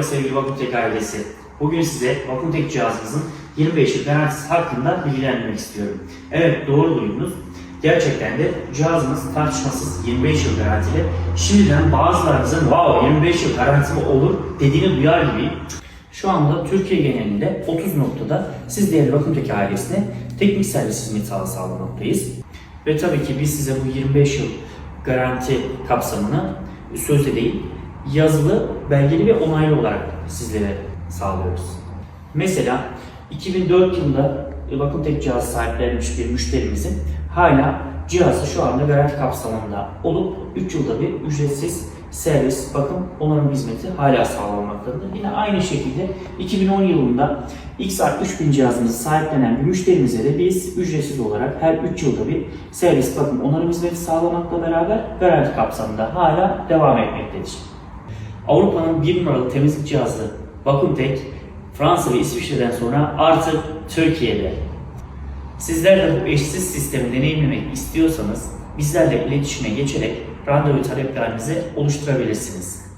Merhaba sevgili Vakumtek ailesi. Bugün size Vakumtek cihazımızın 25 yıl garantisi hakkında bilgilendirmek istiyorum. Evet doğru duydunuz. Gerçekten de cihazımız tartışmasız 25 yıl garantili. Şimdiden bazılarınızın wow 25 yıl garantisi olur dediğini duyar gibi şu anda Türkiye genelinde 30 noktada siz değerli Vakumtek ailesine teknik servis hizmeti sağ- sağlamaktayız. Ve tabii ki biz size bu 25 yıl garanti kapsamını sözde değil, yazılı, belgeli ve onaylı olarak sizlere sağlıyoruz. Mesela 2004 yılında Vakumtek cihaz sahiplenmiş bir müşterimizin hala cihazı şu anda garanti kapsamında olup 3 yılda bir ücretsiz servis, bakım, onarım hizmeti hala sağlanmaktadır. Yine aynı şekilde 2010 yılında XR 3000 cihazımızı sahiplenen bir müşterimize de biz ücretsiz olarak her 3 yılda bir servis, bakım, onarım hizmeti sağlamakla beraber garanti kapsamında hala devam etmektedir. Avrupa'nın bir numaralı temizlik cihazı Vakumtek, Fransa ve İsviçre'den sonra artık Türkiye'de. Sizler de bu eşsiz sistemi deneyimlemek istiyorsanız bizlerle iletişime geçerek randevu taleplerinizi oluşturabilirsiniz.